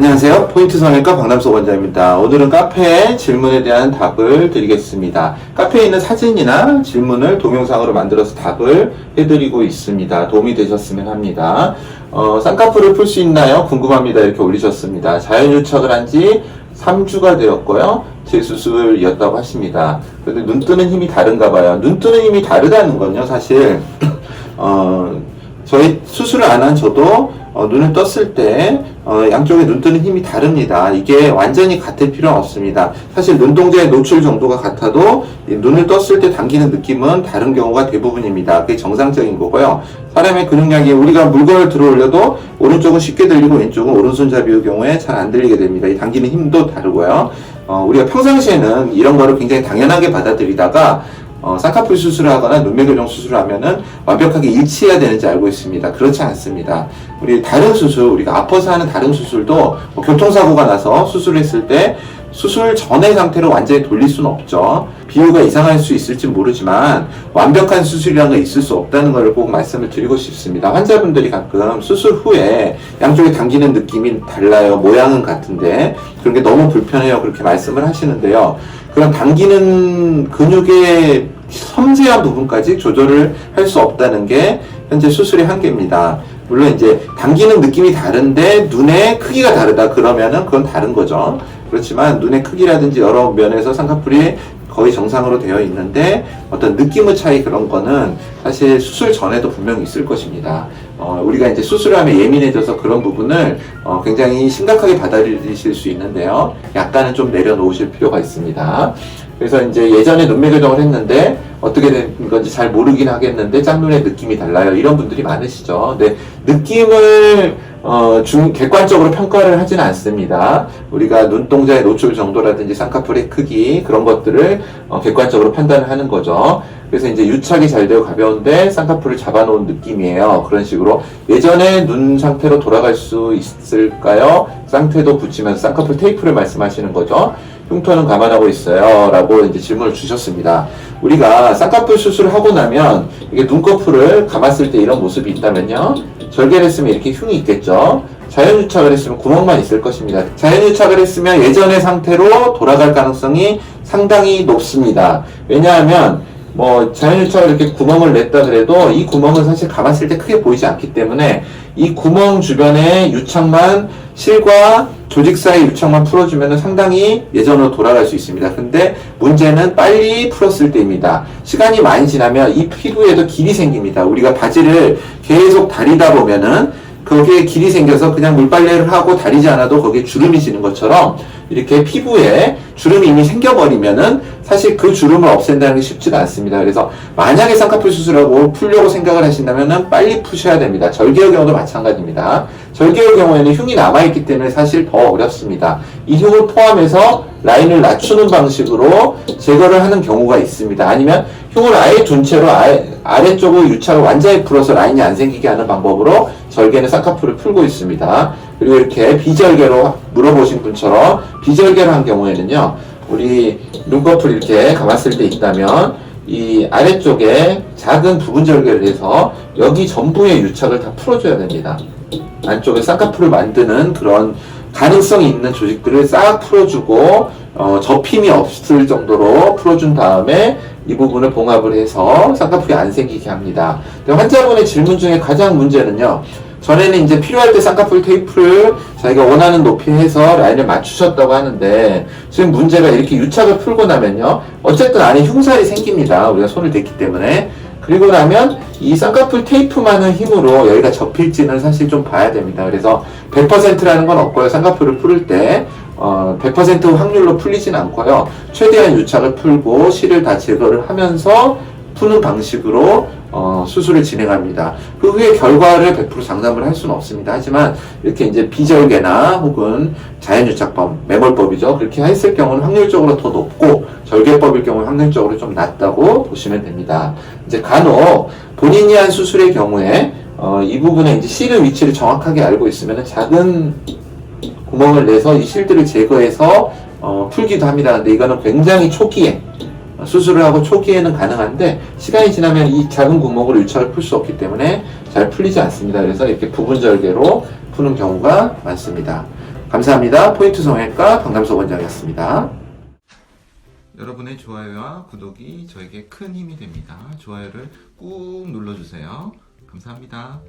안녕하세요. 포인트 성형외과 박남석 원장입니다. 오늘은 카페 질문에 대한 답을 드리겠습니다. 카페에 있는 사진이나 질문을 동영상으로 만들어서 답을 해드리고 있습니다. 도움이 되셨으면 합니다. 어, 쌍꺼풀을 풀 수 있나요? 궁금합니다. 이렇게 올리셨습니다. 자연 유착을 한 지 3주가 되었고요. 재수술이었다고 하십니다. 그런데 눈 뜨는 힘이 다른가 봐요. 눈 뜨는 힘이 다르다는 건요, 사실, 어, 저희 수술을 안 한 저도 어, 눈을 떴을 때 어, 양쪽에 눈 뜨는 힘이 다릅니다. 이게 완전히 같을 필요는 없습니다. 사실 눈동자의 노출 정도가 같아도 이 눈을 떴을 때 당기는 느낌은 다른 경우가 대부분입니다. 그게 정상적인 거고요. 사람의 근육량이 우리가 물건을 들어 올려도 오른쪽은 쉽게 들리고 왼쪽은 오른손잡이의 경우에 잘 안 들리게 됩니다. 이 당기는 힘도 다르고요. 어, 우리가 평상시에는 이런 거를 굉장히 당연하게 받아들이다가 어, 쌍꺼풀 수술을 하거나 눈매 교정 수술을 하면은 완벽하게 일치해야 되는지 알고 있습니다. 그렇지 않습니다. 우리 다른 수술, 우리가 아파서 하는 다른 수술도 뭐 교통사고가 나서 수술했을 때 수술 전의 상태로 완전히 돌릴 수는 없죠. 비유가 이상할 수 있을지 모르지만 완벽한 수술이라는 건 있을 수 없다는 걸 꼭 말씀을 드리고 싶습니다. 환자분들이 가끔 수술 후에 양쪽에 당기는 느낌이 달라요. 모양은 같은데 그런 게 너무 불편해요. 그렇게 말씀을 하시는데요. 그런 당기는 근육의 섬세한 부분까지 조절을 할 수 없다는 게 현재 수술의 한계입니다. 물론 이제 당기는 느낌이 다른데 눈의 크기가 다르다 그러면은 그건 다른 거죠. 그렇지만 눈의 크기라든지 여러 면에서 쌍꺼풀이 거의 정상으로 되어 있는데 어떤 느낌의 차이 그런 거는 사실 수술 전에도 분명히 있을 것입니다. 어, 우리가 이제 수술을 하면 예민해져서 그런 부분을 어, 굉장히 심각하게 받아들이실 수 있는데요. 약간은 좀 내려놓으실 필요가 있습니다. 그래서 이제 예전에 눈매 교정을 했는데 어떻게 된 건지 잘 모르긴 하겠는데 짝눈의 느낌이 달라요. 이런 분들이 많으시죠. 근데 느낌을 어, 중, 객관적으로 평가를 하지는 않습니다. 우리가 눈동자의 노출 정도라든지 쌍꺼풀의 크기, 그런 것들을 어, 객관적으로 판단을 하는 거죠. 그래서 이제 유착이 잘 되고 가벼운데 쌍꺼풀을 잡아놓은 느낌이에요. 그런 식으로. 예전에 눈 상태로 돌아갈 수 있을까요? 쌍태도 붙이면서 쌍꺼풀 테이프를 말씀하시는 거죠. 흉터는 감안하고 있어요. 라고 이제 질문을 주셨습니다. 우리가 쌍꺼풀 수술을 하고 나면 이게 눈꺼풀을 감았을 때 이런 모습이 있다면요. 절개를 했으면 이렇게 흉이 있겠죠. 자연유착을 했으면 구멍만 있을 것입니다. 자연유착을 했으면 예전의 상태로 돌아갈 가능성이 상당히 높습니다. 왜냐하면 뭐 자연유착을 이렇게 구멍을 냈다 그래도 이 구멍은 사실 감았을 때 크게 보이지 않기 때문에 이 구멍 주변에 유착만 실과 조직 사이 유착만 풀어주면 상당히 예전으로 돌아갈 수 있습니다. 근데 문제는 빨리 풀었을 때입니다. 시간이 많이 지나면 이 피부에도 길이 생깁니다. 우리가 바지를 계속 다리다 보면은 거기에 길이 생겨서 그냥 물빨래를 하고 다리지 않아도 거기에 주름이 지는 것처럼 이렇게 피부에 주름이 이미 생겨버리면은 사실 그 주름을 없앤다는 게 쉽지가 않습니다. 그래서 만약에 쌍꺼풀 수술하고 풀려고 생각을 하신다면은 빨리 푸셔야 됩니다. 절개의 경우도 마찬가지입니다. 절개의 경우에는 흉이 남아있기 때문에 사실 더 어렵습니다. 이 흉을 포함해서 라인을 낮추는 방식으로 제거를 하는 경우가 있습니다. 아니면 흉을 아예 둔 채로 아래, 아래쪽을 유착을 완전히 풀어서 라인이 안 생기게 하는 방법으로 절개는 쌍꺼풀을 풀고 있습니다. 그리고 이렇게 비절개로 물어보신 분처럼 비절개를 한 경우에는요, 우리 눈꺼풀 이렇게 감았을 때 있다면 이 아래쪽에 작은 부분 절개를 해서 여기 전부의 유착을 다 풀어줘야 됩니다. 안쪽에 쌍꺼풀을 만드는 그런 가능성이 있는 조직들을 싹 풀어주고 어, 접힘이 없을 정도로 풀어준 다음에 이 부분을 봉합을 해서 쌍꺼풀이 안 생기게 합니다. 환자분의 질문 중에 가장 문제는요. 전에는 이제 필요할 때 쌍꺼풀 테이프를 자기가 원하는 높이에 해서 라인을 맞추셨다고 하는데 지금 문제가 이렇게 유착을 풀고 나면요. 어쨌든 안에 흉살이 생깁니다. 우리가 손을 댔기 때문에. 그리고 나면 이 쌍꺼풀 테이프만의 힘으로 여기가 접힐지는 사실 좀 봐야 됩니다. 그래서 100%라는 건 없고요. 쌍꺼풀을 풀을 때 어, 100% 확률로 풀리진 않고요. 최대한 유착을 풀고 실을 다 제거를 하면서 푸는 방식으로 어, 수술을 진행합니다. 그 후에 결과를 100% 장담을 할 수는 없습니다. 하지만 이렇게 이제 비절개나 혹은 자연유착법, 매몰법이죠. 그렇게 했을 경우는 확률적으로 더 높고 절개법일 경우는 확률적으로 좀 낮다고 보시면 됩니다. 이제 간혹 본인이 한 수술의 경우에 어, 이 부분에 이제 실의 위치를 정확하게 알고 있으면 작은 구멍을 내서 이 실들을 제거해서 어, 풀기도 합니다. 근데 이거는 굉장히 초기에 수술을 하고 초기에는 가능한데 시간이 지나면 이 작은 구멍으로 유착을 풀 수 없기 때문에 잘 풀리지 않습니다. 그래서 이렇게 부분 절개로 푸는 경우가 많습니다. 감사합니다. 포인트 성형외과 강담석 원장이었습니다. 여러분의 좋아요와 구독이 저에게 큰 힘이 됩니다. 좋아요를 꾹 눌러주세요. 감사합니다.